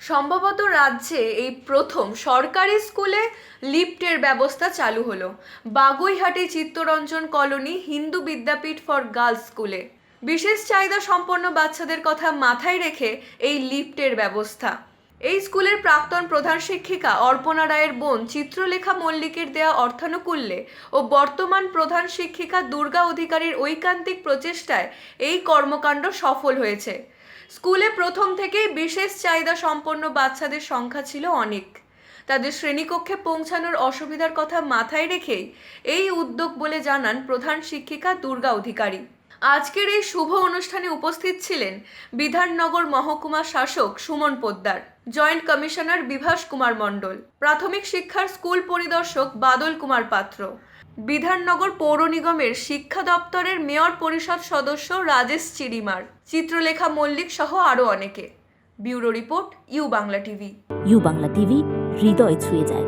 সম্ভবত রাজ্যে এই প্রথম সরকারি স্কুলে লিফটের ব্যবস্থা চালু হলো। Baguiati Chittaranjan colony Hindu Vidyapith for girls স্কুলে। বিশেষ চাহিদা সম্পন্ন বাচ্চাদের কথা মাথায় রেখে এই লিফটের ব্যবস্থা। এই স্কুলের প্রাক্তন প্রধান শিক্ষিকা অর্পণা রায়ের বোন চিত্রলেখা মল্লিকের দেয়া অর্থানুকূল্যে ও বর্তমান প্রধান শিক্ষিকা দুর্গা অধিকারীর ঐকান্তিক প্রচেষ্টায় এই কর্মকাণ্ড সফল হয়েছে। স্কুলে প্রথম থেকেই বিশেষ চাহিদা সম্পন্ন বাচ্চাদের সংখ্যা ছিল অনেক। তাদের শ্রেণীকক্ষে পৌঁছানোর অসুবিধার কথা মাথায় রেখেই এই উদ্যোগ বলে জানান প্রধান শিক্ষিকা দুর্গা অধিকারী। আজকের এই শুভ অনুষ্ঠানে উপস্থিত ছিলেন বিধাননগর মহকুমা শাসক সুমন পোদ্দার, জয়েন্ট কমিশনার বিভাস কুমার মণ্ডল, প্রাথমিক শিক্ষার স্কুল পরিদর্শক বাদল কুমার পাত্র বিধাননগর পৌর নিগমের শিক্ষা দপ্তরের মেয়র পরিষদ সদস্য রাজেশ চিরিমার চিত্রলেখা মল্লিক সহ আরও অনেকে। Bureau report U Bangla TV. U Bangla TV, হৃদয় ছুঁয়ে যায়।